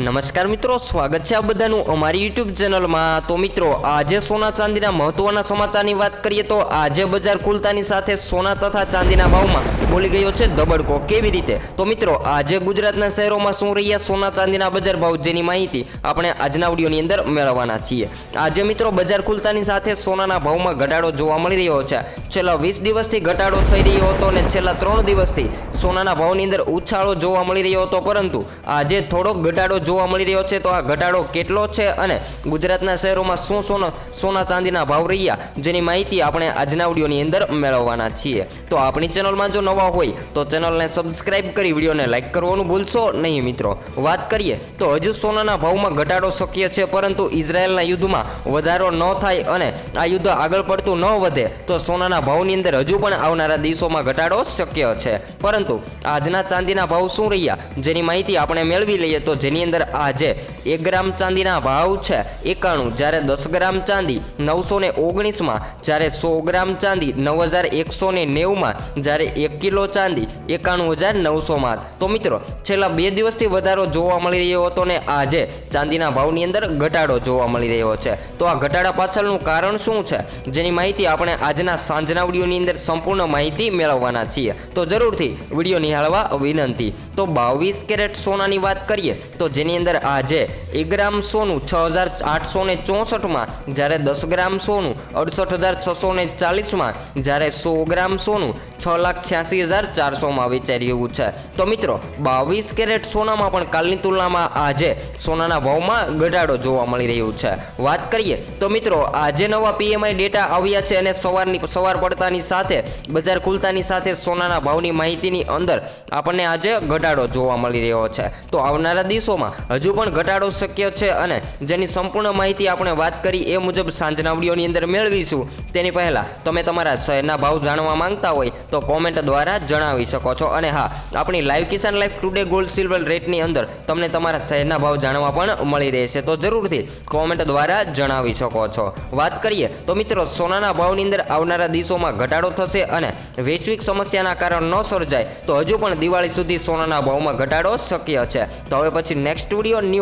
નમસ્કાર મિત્રો, સ્વાગત છે આ બધાનું અમારી યુટ્યુબ ચેનલમાં. તો મિત્રો, આજે સોના ચાંદીના મહત્વના સમાચારની વાત કરીએ તો આજે બજાર ખુલતાની સાથે સોના તથા ચાંદીના ભાવમાં બોલી ગયો છે દબડકો. કેવી રીતે? તો મિત્રો, આજે ગુજરાતના શહેરોમાં શું રહ્યા સોના ચાંદીના બજાર ભાવ જેની માહિતી આપણે આજના વિડીયોની અંદર મેળવવાના છીએ. આજે મિત્રો, બજાર ખુલતાની સાથે સોનાના ભાવમાં ઘટાડો જોવા મળી રહ્યો છે. છેલ્લા વીસ દિવસથી ઘટાડો થઈ રહ્યો હતો અને છેલ્લા ત્રણ દિવસથી સોનાના ભાવની અંદર ઉછાળો જોવા મળી રહ્યો હતો. પરંતુ આજે થોડોક ઘટાડો જોવા મળી રહ્યો છે. તો આ ઘટાડો કેટલો છે અને ગુજરાતના શહેરોમાં શું સોના સોના ચાંદીના ભાવ રહ્યા જેની માહિતી આપણે આજના વિડીયોની અંદર મેળવવાના છીએ. તો આપણી ચેનલમાં જો નવા હોય તો ચેનલને સબસ્ક્રાઇબ કરી વિડીયોને લાઇક કરવાનું ભૂલશો નહીં મિત્રો. વાત કરીએ તો હજુ સોનાના ભાવમાં ઘટાડો શક્ય છે, પરંતુ ઇઝરાયલના યુદ્ધમાં વધારો ન થાય અને આ યુદ્ધ આગળ પડતું ન વધે તો સોનાના ભાવની અંદર હજુ પણ આવનારા દિવસોમાં ઘટાડો શક્ય છે. પરંતુ આજના ચાંદીના ભાવ શું રહ્યા જેની માહિતી આપણે મેળવી લઈએ તો જેની અંદર આજે એક ગ્રામ ચાંદીના ભાવ છે એકાણું. જ્યારે દસ ગ્રામ ચાંદી નવસો ને ઓગણીસમાં, જ્યારે સો ગ્રામ ચાંદી નવ હજાર એકસો ને નેવુંમાં, જ્યારે એક કિલો ચાંદી એકાણું હજાર નવસોમાં તો મિત્રો, છેલ્લા બે દિવસથી વધારો જોવા મળી રહ્યો હતો ને આજે ચાંદીના ભાવની અંદર ઘટાડો જોવા મળી રહ્યો છે. તો આ ઘટાડા પાછળનું કારણ શું છે? જેની માહિતી આપણે આજના સાંજના વિડીયોની અંદર સંપૂર્ણ માહિતી મેળવવાના છીએ. તો જરૂરથી વીડિયો નિહાળવા વિનંતી. તો બાવીસ કેરેટ સોનાની વાત કરીએ, તો જેની અંદર આજે એક ગ્રામ સોનું છ હજાર આઠસો ને ચોસઠમાં, જ્યારે દસ ગ્રામ સોનું અડસઠ હજાર છસો ને ચાલીસમાં, જ્યારે સો ગ્રામ સોનું છ લાખ છ્યાસી હજાર ચારસોમાં વેચાઈ રહ્યું છે. તો મિત્રો, બાવીસ કેરેટ સોનામાં પણ કાલની તુલનામાં આજે સોનાના ભાવમાં ઘટાડો જોવા મળી રહ્યો છે. વાત કરીએ, તો મિત્રો, આજે નવા પીએમઆઈ ડેટા આવ્યા છે અને સવારની, સવાર પડતાની સાથે, બજાર ખુલતાની સાથે સોનાના ભાવની માહિતીની અંદર આપણને આજે ઘટાડો જોવા મળી રહ્યો છે. તો આવનારા દિવસોમાં હજુ પણ ઘટાડો શક્ય છે અને જેની સંપૂર્ણ માહિતી આપણે વાત કરી એ મુજબ સાંજના વિડીયોની અંદર મેળવીશું. તેની પહેલાં તમે તમારા શહેરના ભાવ જાણવા માંગતા હોય તો કોમેન્ટ દ્વારા જણાવી શકો છો. અને હા, આપણી live Kisan life today gold silver રેટની અંદર તમને તમારા શહેરના ભાવ જાણવા પણ મળી રહેશે. તો જરૂરથી કોમેન્ટ દ્વારા જણાવી શકો છો. વાત કરીએ તો મિત્રો, સોનાના ભાવની અંદર આવનારા દિવસોમાં ઘટાડો થશે અને વૈશ્વિક સમસ્યાના કારણ ન સર્જાય. તો હજુ પણ દિવાળી સુધી સોનાના ભાવમાં ઘટાડો શક્ય છે. તો હવે પછી નેક્સ્ટ વીડિયો ન્યૂ